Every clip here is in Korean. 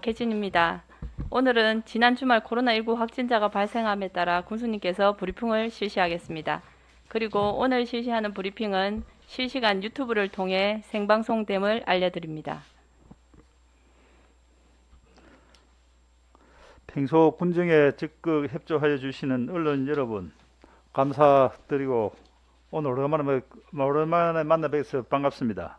개진입니다. 오늘은 지난 주말 코로나19 확진자가 발생함에 따라 군수님께서 브리핑을 실시하겠습니다. 그리고 오늘 실시하는 브리핑은 실시간 유튜브를 통해 생방송됨을 알려드립니다. 평소 군정에 적극 협조하여 주시는 언론 여러분 감사드리고 오늘 오랜만에, 오랜만에 만나 뵈서 반갑습니다.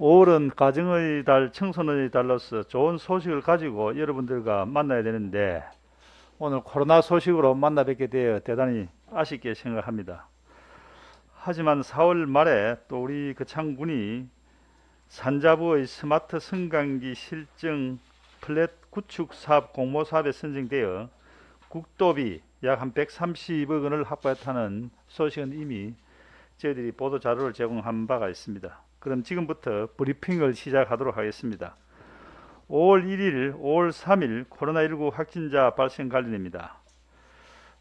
5월은 가정의 달, 청소년의 달로서 좋은 소식을 가지고 여러분들과 만나야 되는데 오늘 코로나 소식으로 만나 뵙게 되어 대단히 아쉽게 생각합니다. 하지만 4월 말에 또 우리 그 창군이 산자부의 스마트 승강기 실증 플랫 구축 사업 공모 사업에 선정되어 국도비 약 한 130억 원을 확보했다는 소식은 이미 저희들이 보도 자료를 제공한 바가 있습니다. 그럼 지금부터 브리핑을 시작하도록 하겠습니다. 5월 1일, 5월 3일 코로나19 확진자 발생 관련입니다.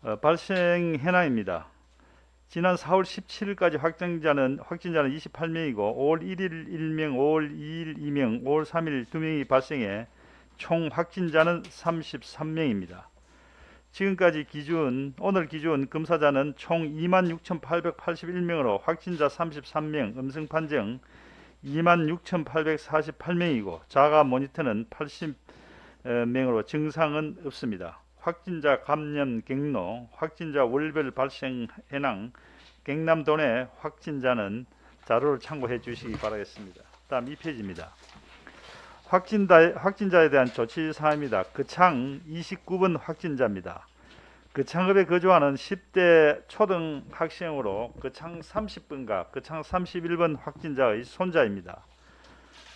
어, 발생 현황입니다. 지난 4월 17일까지 확진자는 확진자는 28명이고 5월 1일 1명, 5월 2일 2명, 5월 3일 2명이 발생해 총 확진자는 33명입니다. 지금까지 기준 오늘 기준 검사자는 총 26,881명으로 확진자 33명, 음성 판정 26,848명이고 자가 모니터는 80명으로 증상은 없습니다. 확진자 감염 경로, 확진자 월별 발생 현황, 경남 도 내 확진자는 자료를 참고해 주시기 바라겠습니다. 다음 2페이지입니다. 확진자, 확진자에 대한 조치 사항입니다. 그 창 29번 확진자입니다. 그창읍에 거주하는 10대 초등 학생으로 그 창 30번과 그 창 31번 확진자의 손자입니다.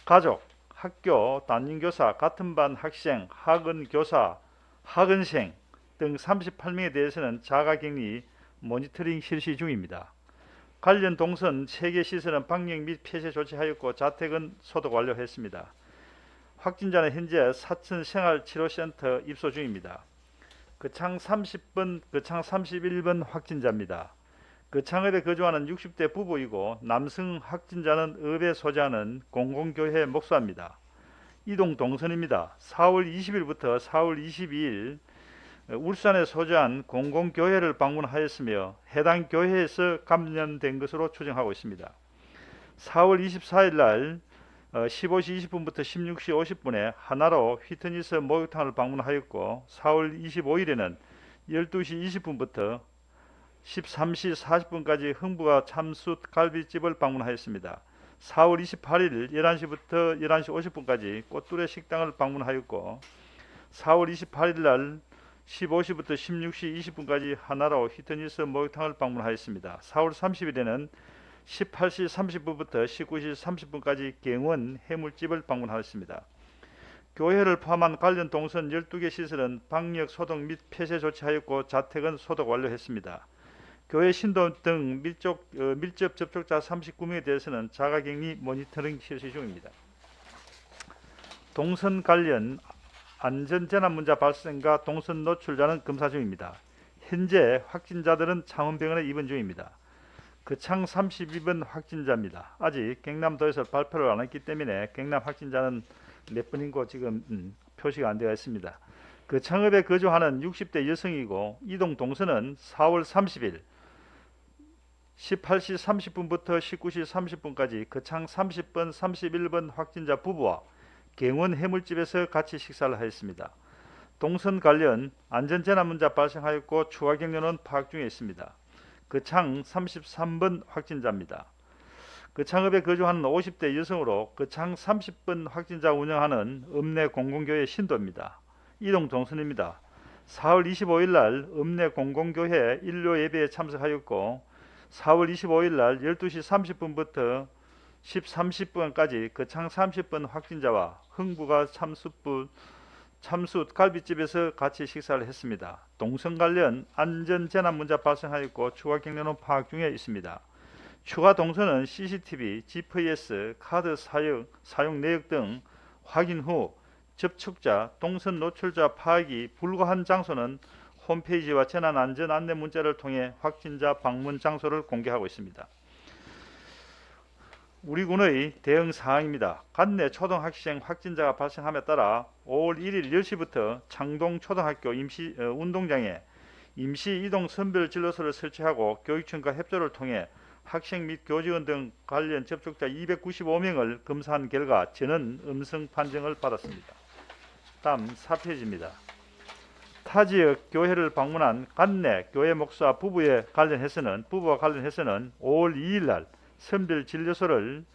가족, 학교, 담임교사, 같은 반 학생, 학원 교사, 학원생 등 38명에 대해서는 자가격리 모니터링 실시 중입니다. 관련 동선 3개 시설은 방역 및 폐쇄 조치하였고 자택은 소독 완료했습니다. 확진자는 현재 사천 생활치료센터 입소 중입니다. 그 창 30번, 그 창 31번 확진자입니다. 그창읍에 거주하는 60대 부부이고 남성 확진자는 읍에 소재하는 공공교회 목사입니다. 이동 동선입니다. 4월 20일부터 4월 22일 울산에 소재한 공공교회를 방문하였으며 해당 교회에서 감염된 것으로 추정하고 있습니다. 4월 24일 날 15시 20분부터 16시 50분에 하나로 휘트니스 목욕탕을 방문하였고 4월 25일에는 12시 20분부터 13시 40분까지 흥부가 참숯 갈비집을 방문하였습니다. 4월 28일 11시부터 11시 50분까지 꽃두레 식당을 방문하였고 4월 28일 날 15시부터 16시 20분까지 하나로 휘트니스 목욕탕을 방문하였습니다. 4월 30일에는 18시 30분부터 19시 30분까지 경원 해물집을 방문하였습니다. 교회를 포함한 관련 동선 12개 시설은 방역 소독 및 폐쇄 조치하였고 자택은 소독 완료했습니다. 교회 신도 등 밀접, 어, 밀접 접촉자 39명에 대해서는 자가격리 모니터링 실시 중입니다. 동선 관련 안전재난 문제 발생과 동선 노출자는 검사 중입니다. 현재 확진자들은 창원병원에 입원 중입니다. 그 창 32번 확진자입니다. 아직 경남도에서 발표를 안 했기 때문에 경남 확진자는 몇 분인고 지금 음, 표시가 안 되어 있습니다. 그 창읍에 거주하는 60대 여성이고 이동 동선은 4월 30일 18시 30분부터 19시 30분까지 거창 30번 31번 확진자 부부와 경원 해물집에서 같이 식사를 하였습니다. 동선 관련 안전재난 문제 발생하였고 추가 경로는 파악 중에 있습니다. 그 창 33번 확진자입니다. 그창읍에 거주하는 50대 여성으로 그 창 30번 확진자 운영하는 읍내 공공교회 신도입니다. 이동 동선입니다. 4월 25일 날 읍내 공공교회 일요 예배에 참석하였고 4월 25일 날 12시 30분부터 10, 30분까지 그 창 30번 확진자와 흥부가 참숯부 참숯 갈비집에서 같이 식사를 했습니다. 동선 관련 안전 재난 문제 발생하였고 추가 경로는 파악 중에 있습니다. 추가 동선은 CCTV, GPS, 카드 사용, 사용 내역 등 확인 후 접촉자, 동선 노출자 파악이 불가한 장소는 홈페이지와 재난 안전 안내 문자를 통해 확진자 방문 장소를 공개하고 있습니다. 우리 군의 대응 사항입니다. 관내 초등학생 확진자가 발생함에 따라 5월 1일 10시부터 창동 초등학교 임시 어, 운동장에 임시 이동 선별 진료소를 설치하고 교육청과 협조를 통해 학생 및 교직원 등 관련 접촉자 295명을 검사한 결과 저는 음성 판정을 받았습니다. 다음 4페이지입니다. 타 지역 교회를 방문한 관내 교회 목사 부부에 관련해서는 부부와 관련해서는 5월 2일 날 선별 진료소를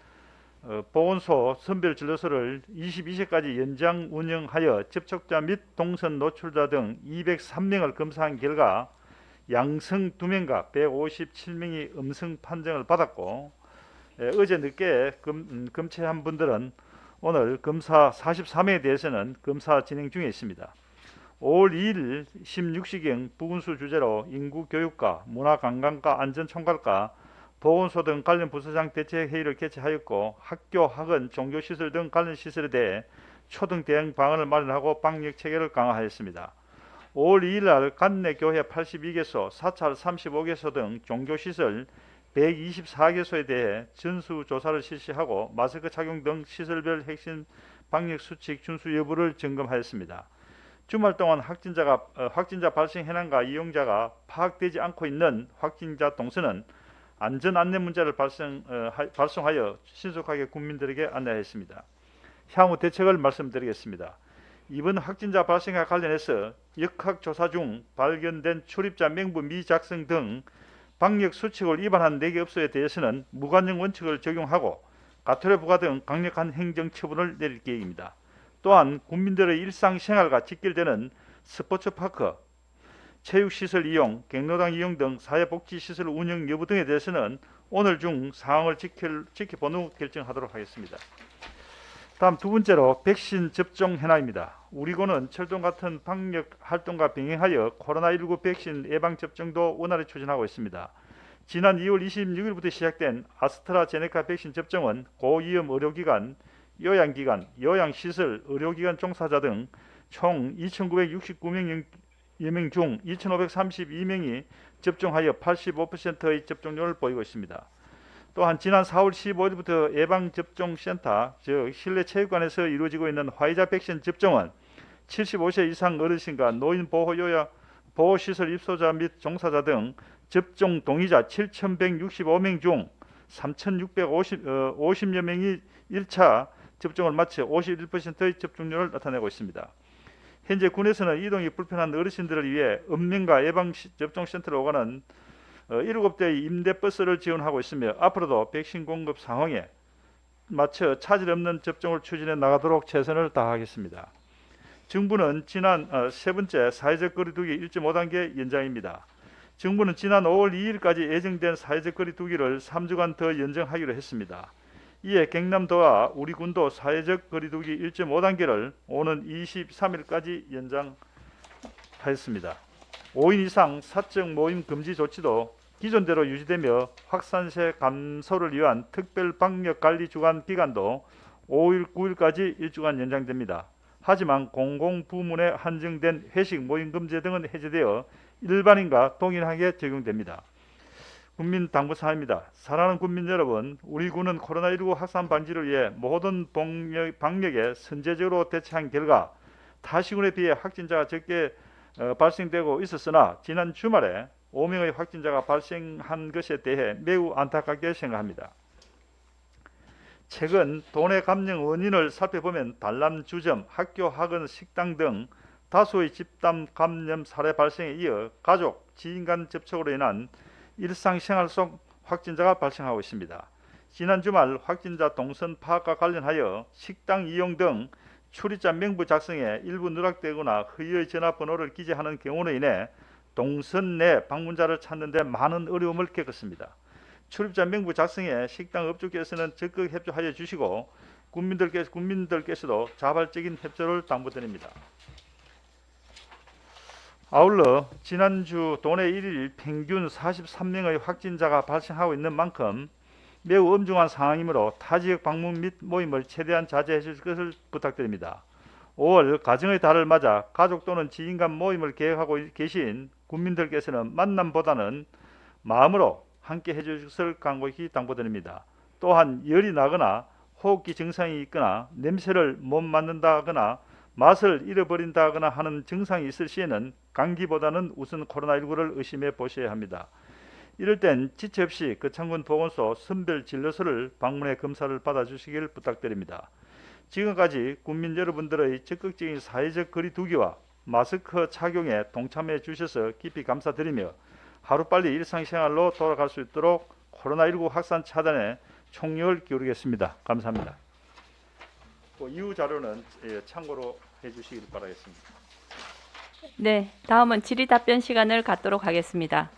어, 보건소 선별 진료소를 22시까지 연장 운영하여 접촉자 및 동선 노출자 등 203명을 검사한 결과 양성 2명과 157명이 음성 판정을 받았고 에, 어제 늦게 검, 음, 검체한 분들은 오늘 검사 44명에 대해서는 검사 진행 중에 있습니다. 5월 2일 16시경 부군수 주제로 인구교육과 문화관광과 안전총괄과 보건소 등 관련 부서장 대책 회의를 개최하였고 학교, 학원, 종교시설 등 관련 시설에 대해 초등 대응 방안을 마련하고 방역 체계를 강화하였습니다. 5월 2일 날 관내 교회 82개소, 사찰 35개소 등 종교시설 124개소에 대해 전수 조사를 실시하고 마스크 착용 등 시설별 핵심 방역 수칙 준수 여부를 점검하였습니다. 주말 동안 확진자가 어, 확진자 발생 현황과 이용자가 파악되지 않고 있는 확진자 동선은 안전 안내 문자를 발생, 어, 하, 발송하여 신속하게 국민들에게 안내했습니다. 향후 대책을 말씀드리겠습니다. 이번 확진자 발생과 관련해서 역학조사 중 발견된 출입자 명부 미작성 등 방역 수칙을 위반한 4개 업소에 대해서는 무관용 원칙을 적용하고 가토레 부과 등 강력한 행정 처분을 내릴 계획입니다. 또한 국민들의 일상생활과 직결되는 스포츠파크, 체육시설 이용, 경로당 이용 등 사회복지시설 운영 여부 등에 대해서는 오늘 중 사항을 지킬, 지켜본 후 결정하도록 하겠습니다. 다음 두 번째로 백신 접종 현황입니다. 우리 군은 철동 같은 방역 활동과 병행하여 코로나19 백신 예방 접종도 원활히 추진하고 있습니다. 지난 2월 26일부터 시작된 아스트라제네카 백신 접종은 고위험 의료기관, 요양기관, 요양시설, 의료기관 종사자 등 총 2,969명 명 중 2,532명이 접종하여 85%의 접종률을 보이고 있습니다. 또한 지난 4월 15일부터 예방접종센터, 즉 실내 체육관에서 이루어지고 있는 화이자 백신 접종은 75세 이상 어르신과 노인 보호 요양 보호 시설 입소자 및 종사자 등 접종 동의자 7,165명 중 3,650여 명이 1차 접종을 마쳐 51%의 접종률을 나타내고 있습니다. 현재 군에서는 이동이 불편한 어르신들을 위해 읍면과 예방 접종 센터로 오가는 어, 7대의 임대 버스를 지원하고 있으며 앞으로도 백신 공급 상황에 맞춰 차질 없는 접종을 추진해 나가도록 최선을 다하겠습니다. 정부는 지난 어, 세 번째 사회적 거리두기 1.5단계 연장입니다. 정부는 지난 5월 2일까지 예정된 사회적 거리두기를 3주간 더 연장하기로 했습니다. 이에 경남도와 우리 군도 사회적 거리두기 1.5단계를 오는 23일까지 연장하였습니다. 5인 이상 사적 모임 금지 조치도 기존대로 유지되며 확산세 감소를 위한 특별 방역 관리 주간 기간도 5일 9일까지 일주간 연장됩니다. 하지만 공공 부문에 한정된 회식 모임 금지 등은 해제되어 일반인과 동일하게 적용됩니다. 국민 당부 사항입니다. 사랑하는 국민 여러분, 우리 군은 코로나19 확산 방지를 위해 모든 방역, 방역에 선제적으로 대처한 결과 타시군에 비해 확진자가 적게 어, 발생되고 있었으나 지난 주말에 5명의 확진자가 발생한 것에 대해 매우 안타깝게 생각합니다. 최근 도내 감염 원인을 살펴보면 단람 주점, 학교, 학원, 식당 등 다수의 집단 감염 사례 발생에 이어 가족, 지인 간 접촉으로 인한 일상생활 속 확진자가 발생하고 있습니다. 지난 주말 확진자 동선 파악과 관련하여 식당 이용 등 출입자 명부 작성에 일부 누락되거나 허위의 전화번호를 기재하는 경우로 인해 동선 내 방문자를 찾는 데 많은 어려움을 겪었습니다. 출입자 명부 작성에 식당 업주께서는 적극 협조하여 주시고 국민들께, 국민들께서도 자발적인 협조를 당부드립니다. 아울러 지난주 도내 1일 평균 43명의 확진자가 발생하고 있는 만큼 매우 엄중한 상황이므로 타 지역 방문 및 모임을 최대한 자제해 주실 것을 부탁드립니다. 5월 가정의 달을 맞아 가족 또는 지인 간 모임을 계획하고 계신 국민들께서는 만남보다는 마음으로 함께 해 주실 것을 간곡히 당부드립니다. 또한 열이 나거나 호흡기 증상이 있거나 냄새를 못 맡는다거나 맛을 잃어버린다거나 하는 증상이 있을 시에는 감기보다는 우선 코로나19를 의심해 보셔야 합니다. 이럴 땐 지체 없이 거창군 보건소 선별 진료소를 방문해 검사를 받아 주시길 부탁드립니다. 지금까지 국민 여러분들의 적극적인 사회적 거리두기와 마스크 착용에 동참해 주셔서 깊이 감사드리며 하루빨리 일상생활로 돌아갈 수 있도록 코로나19 확산 차단에 총력을 기울이겠습니다. 감사합니다. 그 이후 자료는 예, 참고로 해주시길 바라겠습니다. 네, 다음은 질의 답변 시간을 갖도록 하겠습니다.